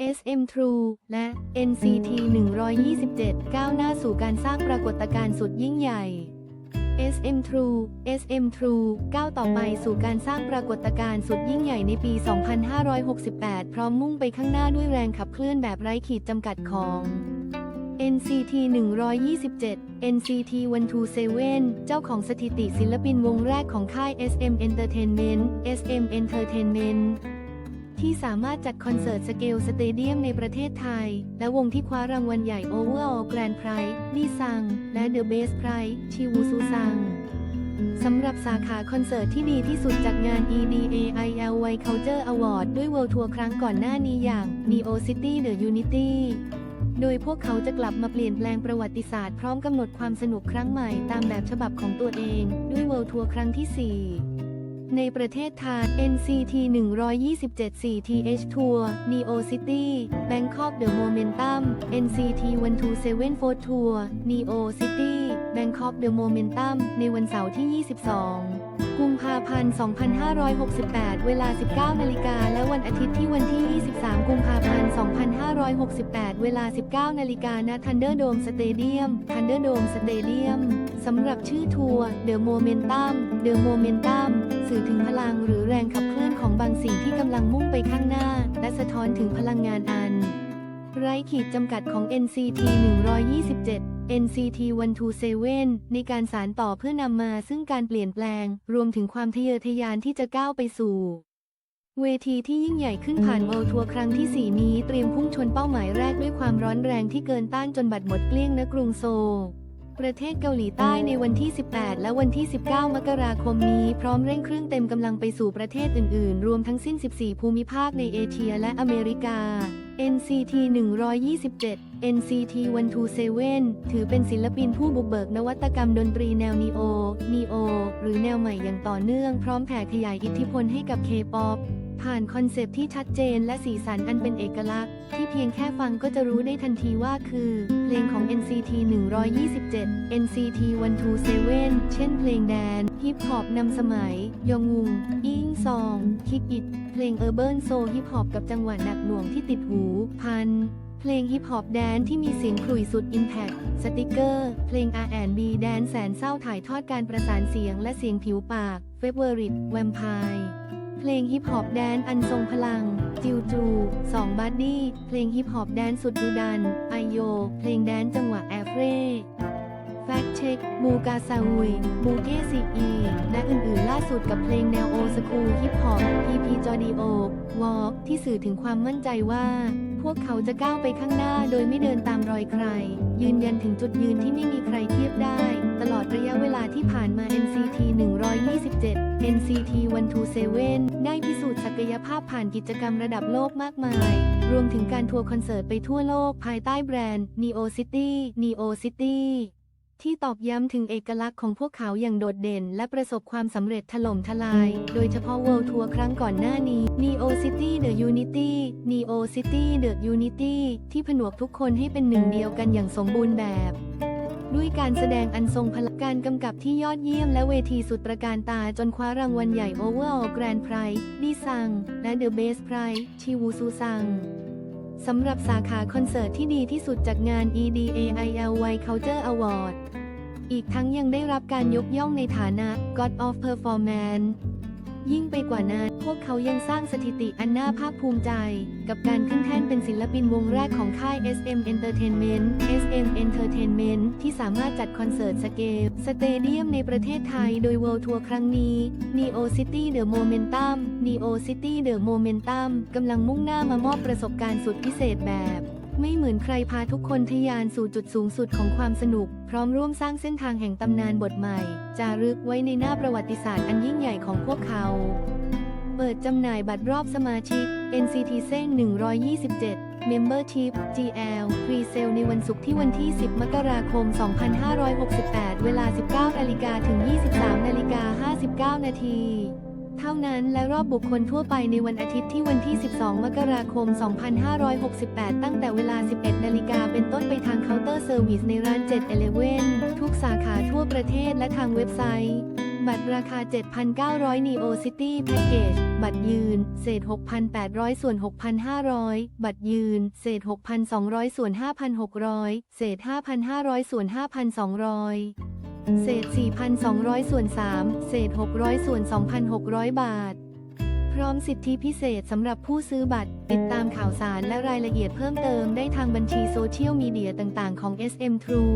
SM True และ NCT 127 ก้าวหน้าสู่การสร้างปรากฏการณ์สุดยิ่งใหญ่ SM True SM True ก้าวต่อไปสู่การสร้างปรากฏการณ์สุดยิ่งใหญ่ในปี 2568 พร้อมมุ่งไปข้างหน้าด้วยแรงขับเคลื่อนแบบไร้ขีดจำกัดของ NCT 127 NCT 127 เจ้าของสถิติศิลปินวงแรกของค่าย SM Entertainment SM Entertainment ที่สามารถจัดคอนเสิร์ตสเกลสเตเดียมในประเทศไทย และวงที่คว้ารางวัลใหญ่ Overall Grand Prize ดีซัง และ The Best Prize ชิวูซูซังสำหรับสาขาคอนเสิร์ตที่ดีที่สุดจากงาน EDAIL Y Culture Award ด้วย World Tour ครั้งก่อนหน้านี้อย่าง Neo City The Unity โดยพวกเขาจะกลับมาเปลี่ยนแปลงประวัติศาสตร์พร้อมกำหนดความสนุกครั้งใหม่ตามแบบฉบับของตัวเอง ด้วย World Tour ครั้งที่ 4 ในประเทศไทย NCT 127 4TH Tour Neo City Bangkok The Momentum NCT 127 4 Tour Neo City Bangkok The Momentum ในวันเสาร์ที่ 22 กุมภาพันธ์ 2568 เวลา 19 นาฬิกา และวันอาทิตย์ที่วันที่ 23 กุมภาพันธ์ 2568 เวลา 19 นาฬิกาณ Thunderdome Stadium Thunderdome Stadium สำหรับชื่อทัวร์ The Momentum The Momentum สื่อถึงพลังหรือแรงขับเคลื่อนของบางสิ่งที่กำลังมุ่งไปข้างหน้า และสะท้อนถึงพลังงานอัน ไร้ขีดจำกัดของ NCT 127 NCT 127 ในการสารต่อเพื่อนำมาซึ่งการเปลี่ยนแปลง รวมถึงความทะเยอทะยานที่จะก้าวไปสู่ เวทีที่ยิ่งใหญ่ขึ้นผ่านเวลทัวร์ครั้งที่ 4 นี้เตรียมพุ่งชนเป้าหมายแรกด้วยความร้อนแรงที่เกินต้านจนบัตรหมดเกลี้ยงณกรุงโซล ประเทศเกาหลีใต้ในวันที่ 18 และวันที่ 19 มกราคมนี้ พร้อมเร่งเครื่องเต็มกำลังไปสู่ประเทศอื่น ๆ รวมทั้งสิ้น 14 ภูมิภาคในเอเชียและอเมริกา NCT 127 NCT 127 ถือเป็นศิลปินผู้บุกเบิกนวัตกรรมดนตรีแนวนีโอนีโอหรือแนวใหม่อย่างต่อเนื่อง พร้อมแผ่ขยายอิทธิพลให้กับ K-POP ผ่านคอนเซปที่ชัดเจนและสีสันอันเป็นเอกลักษณ์ ที่เพียงแค่ฟังก็จะรู้ได้ทันทีว่าคือ เพลงของ NCT 127 NCT 127 เช่นเพลงแดน ฮิปฮอปนำสมัย ยองงุง อิงซอง คิกอิด เพลงเออร์เบิร์นโซฮิปฮอปกับจังหวะหนักหน่วงที่ติดหู พันเพลงฮิปฮอปแดนที่มีเสียงขลุ่ยสุดอิมแพคสติกเกอร์ เพลง R&B แดนแสนเศร้าถ่ายทอดการประสานเสียงและเสียงผิวปากเฟเวอริตแวมไพร์ เพลงฮิปฮอปแดนอันทรงพลัง จิวจูสองบัดดี้เพลงฮิปฮอปแดนสุดดุดันไอโย เพลงแดนจังหวะแอฟเร่แฟกเช็คบูกาซาอุยบูเกซีอีและอื่นๆล่าสุดกับเพลงแนวโอสคูลฮิปฮอปพีพีจอดีโอวอล์กที่สื่อถึงความมั่นใจว่า พวกเขาจะก้าวไปข้างหน้าโดยไม่เดินตามรอยใคร ยืนยันถึงจุดยืนที่ไม่มีใครเทียบได้ ตลอดระยะเวลาที่ผ่านมา NCT 127 NCT 127 ได้พิสูจน์ศักยภาพผ่านกิจกรรมระดับโลกมากมาย รวมถึงการทัวร์คอนเสิร์ตไปทั่วโลกภายใต้แบรนด์ Neo City Neo City ที่ตอกย้ำถึงเอกลักษณ์ของพวกเขาอย่างโดดเด่น และประสบความสำเร็จถล่มทลาย โดยเฉพาะ World Tour ครั้งก่อนหน้านี้ Neo City The Unity Neo City The Unity ที่ผนวกทุกคนให้เป็นหนึ่งเดียวกันอย่างสมบูรณ์แบบ ด้วยการแสดงอันทรงพลังการกำกับที่ยอดเยี่ยมและเวทีสุดตระการตาจนคว้ารางวัลใหญ่ Overall Grand Prize ดีซัง และ The Best Prize ชิวูซูซัง สำหรับสาขาคอนเสิร์ตที่ดีที่สุดจากงาน EDAIL Y Culture Award อีกทั้งยังได้รับการยกย่องในฐานะ God of Performance ยิ่งไปกว่านั้น พวกเขายังสร้างสถิติอันน่าภาคภูมิใจ กับการขึ้นแท่นเป็นศิลปินวงแรกของค่าย SM Entertainment SM Entertainment ที่สามารถจัดคอนเสิร์ตสเกลสเตเดียมในประเทศไทยโดย World Tour ครั้งนี้ Neo City The Momentum Neo City The Momentum กำลังมุ่งหน้ามามอบประสบการณ์สุดพิเศษแบบ ไม่เหมือนใครพาทุกคนทะยานสู่จุดสูงสุดของความสนุก พร้อมร่วมสร้างเส้นทางแห่งตำนานบทใหม่ จารึกไว้ในหน้าประวัติศาสตร์อันยิ่งใหญ่ของพวกเขา เปิดจำหน่ายบัตรรอบสมาชิก NCT เส้น127 Membership GL Pre-sale ในวันศุกร์ที่วันที่ 10 มกราคม 2568 เวลา 19นาฬิกาถึง 23นาฬิกา59 นาที เท่านั้นและรอบบุคคลทั่วไปในวันอาทิตย์ที่วันที่ 12 มกราคม 2568 ตั้งแต่เวลา 11 นาฬิกาเป็นต้นไปทางเคาน์เตอร์เซอร์วิสในร้าน7 e เ e ่ e ทุกสาขาทั่วประเทศและทางเว็บไซต์ บัตรราคา 7,900 Neo City Package บัตรยืน เศษ 6,800 ส่วน 6,500 บัตรยืน เศษ 6,200 ส่วน 5,600 เศษ 5,500 ส่วน 5,200 เศษ 4,200 ส่วน 3 เศษ 600 ส่วน 2,600 บาท พร้อมสิทธิพิเศษสำหรับผู้ซื้อบัตร ติดตามข่าวสารและรายละเอียดเพิ่มเติมได้ทางบัญชีโซเชียลมีเดียต่างๆของ SM True